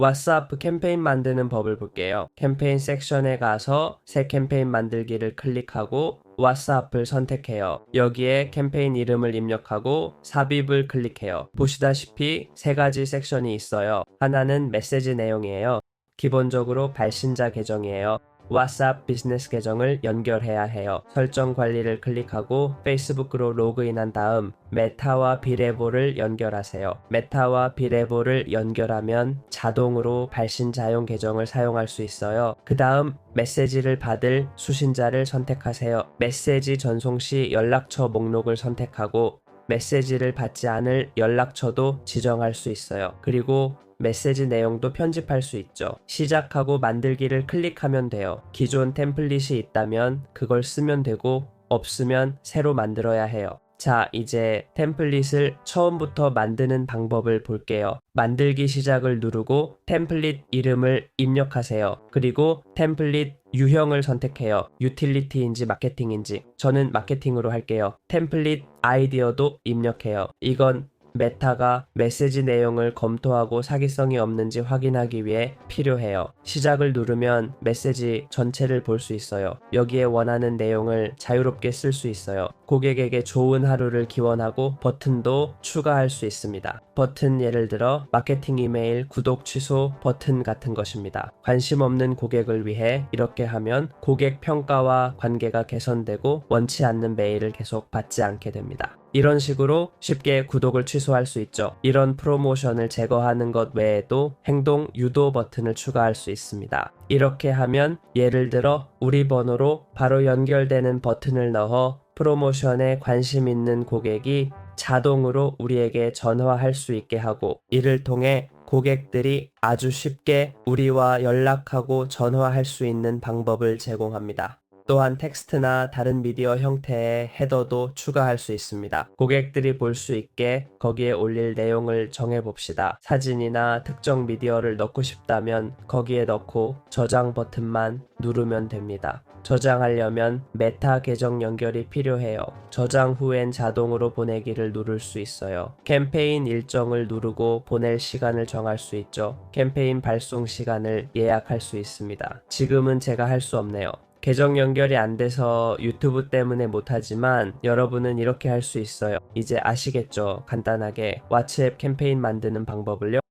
왓츠아프 캠페인 만드는 법을 볼게요. 캠페인 섹션에 가서 새 캠페인 만들기를 클릭하고 왓츠아프를 선택해요. 여기에 캠페인 이름을 입력하고 삽입을 클릭해요. 보시다시피 세 가지 섹션이 있어요. 하나는 메시지 내용이에요. 기본적으로 발신자 계정이에요. 왓츠앱 비즈니스 계정을 연결해야 해요. 설정 관리를 클릭하고 페이스북으로 로그인한 다음 메타와 비레보를 연결하세요. 메타와 비레보를 연결하면 자동으로 발신 자용 계정을 사용할 수 있어요. 그 다음 메시지를 받을 수신자를 선택하세요. 메시지 전송 시 연락처 목록을 선택하고 메시지를 받지 않을 연락처도 지정할 수 있어요. 그리고 메시지 내용도 편집할 수 있죠. 시작하고 만들기를 클릭하면 돼요. 기존 템플릿이 있다면 그걸 쓰면 되고 없으면 새로 만들어야 해요. 자, 이제 템플릿을 처음부터 만드는 방법을 볼게요. 만들기 시작을 누르고 템플릿 이름을 입력하세요. 그리고 템플릿 유형을 선택해요. 유틸리티인지 마케팅인지. 저는 마케팅으로 할게요. 템플릿 아이디어도 입력해요. 이건 메타가 메시지 내용을 검토하고 사기성이 없는지 확인하기 위해 필요해요. 시작을 누르면 메시지 전체를 볼 수 있어요. 여기에 원하는 내용을 자유롭게 쓸 수 있어요. 고객에게 좋은 하루를 기원하고 버튼도 추가할 수 있습니다. 버튼 예를 들어 마케팅 이메일 구독 취소 버튼 같은 것입니다. 관심 없는 고객을 위해 이렇게 하면 고객 평가와 관계가 개선되고 원치 않는 메일을 계속 받지 않게 됩니다. 이런 식으로 쉽게 구독을 취소할 수 있죠. 이런 프로모션을 제거하는 것 외에도 행동 유도 버튼을 추가할 수 있습니다. 이렇게 하면 예를 들어 우리 번호로 바로 연결되는 버튼을 넣어 프로모션에 관심 있는 고객이 자동으로 우리에게 전화할 수 있게 하고 이를 통해 고객들이 아주 쉽게 우리와 연락하고 전화할 수 있는 방법을 제공합니다. 또한 텍스트나 다른 미디어 형태의 헤더도 추가할 수 있습니다. 고객들이 볼 수 있게 거기에 올릴 내용을 정해 봅시다. 사진이나 특정 미디어를 넣고 싶다면 거기에 넣고 저장 버튼만 누르면 됩니다. 저장하려면 메타 계정 연결이 필요해요. 저장 후엔 자동으로 보내기를 누를 수 있어요. 캠페인 일정을 누르고 보낼 시간을 정할 수 있죠. 캠페인 발송 시간을 예약할 수 있습니다. 지금은 제가 할 수 없네요. 계정 연결이 안 돼서 유튜브 때문에 못하지만 여러분은 이렇게 할 수 있어요. 이제 아시겠죠? 간단하게 왓츠앱 캠페인 만드는 방법을요.